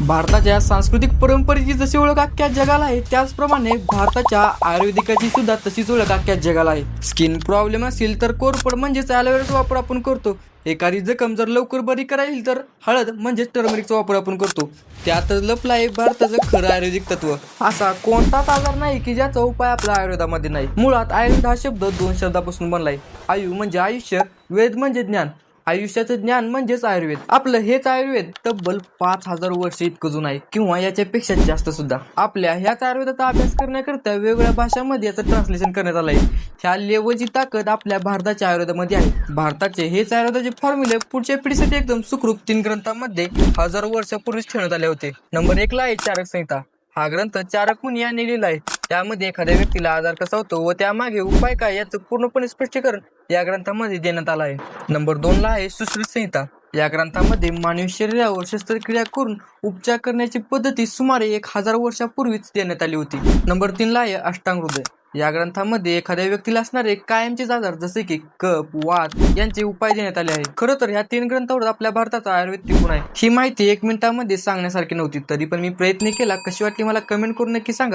भारताच्या सांस्कृतिक परंपरेची जशी ओळख अख्ख्या जगाला आहे त्याचप्रमाणे भारताच्या आयुर्वेदिकाची सुद्धा तशीच ओळख अख्ख्या जगाला आहे. स्किन प्रॉब्लेम असेल तर कोरपड म्हणजेच ॲलोवेराचा वापर आपण करतो. एखादी जखम जर लवकर बरी करायची तर हळद म्हणजेच टर्मरिकचा वापर आपण करतो. त्यातच लपलं आहे भारताचं खरं आयुर्वेदिक तत्व. असा कोणताच आजार नाही की ज्याचा उपाय आपल्या आयुर्वेदामध्ये नाही. मुळात आयुर्वेद हा शब्द दोन शब्दापासून बनलाय. आयु म्हणजे आयुष्य वेद म्हणजे ज्ञान. आयुष्याचं ज्ञान म्हणजेच आयुर्वेद. आपलं हेच आयुर्वेद. तब्बल पाच हजार वर्ष इतकं जुनं आहे. किंवा याच्यापेक्षा जास्त सुद्धा. आपल्या ह्याच आयुर्वेदाचा अभ्यास करण्याकरता वेगवेगळ्या भाषांमध्ये याचं ट्रान्सलेशन करण्यात आलं आहे ह्या लेवलची ताकद आपल्या भारताच्या आयुर्वेदामध्ये आहे. भारताचे हेच आयुर्वेदाचे फॉर्म्युले पुढच्या पिढीसाठी एकदम सुखरूप तीन ग्रंथांमध्ये हजारो वर्षापूर्वीच ठेवण्यात आले होते. नंबर एकला आहे चारक संहिता हा ग्रंथ चारक मुनी यांनी लिहिला आहे. त्यामध्ये एखाद्या व्यक्तीला आजार कसा होतो व त्यामागे उपाय काय याचं पूर्णपणे स्पष्टीकरण या ग्रंथामध्ये देण्यात आलं आहे. नंबर दोन ला आहे सुश्रुत संहिता. या ग्रंथामध्ये मानवी शरीरावर शस्त्रक्रिया करून उपचार करण्याची पद्धती सुमारे एक हजार वर्षापूर्वीच देण्यात आली होती. नंबर तीन ला आहे अष्टांग हृदय. या ग्रंथामध्ये एखाद्या व्यक्तीला असणारे कायमचे आजार जसे की कप वात यांचे उपाय देण्यात आले आहे खरं तर ह्या तीन ग्रंथावर आपल्या भारताचा आयुर्वेद टिकून आहे. ही माहिती एक मिनिटामध्ये सांगण्यासारखी नव्हती. तरी पण मी प्रयत्न केला. कशी वाटली मला कमेंट करून नक्की सांगा.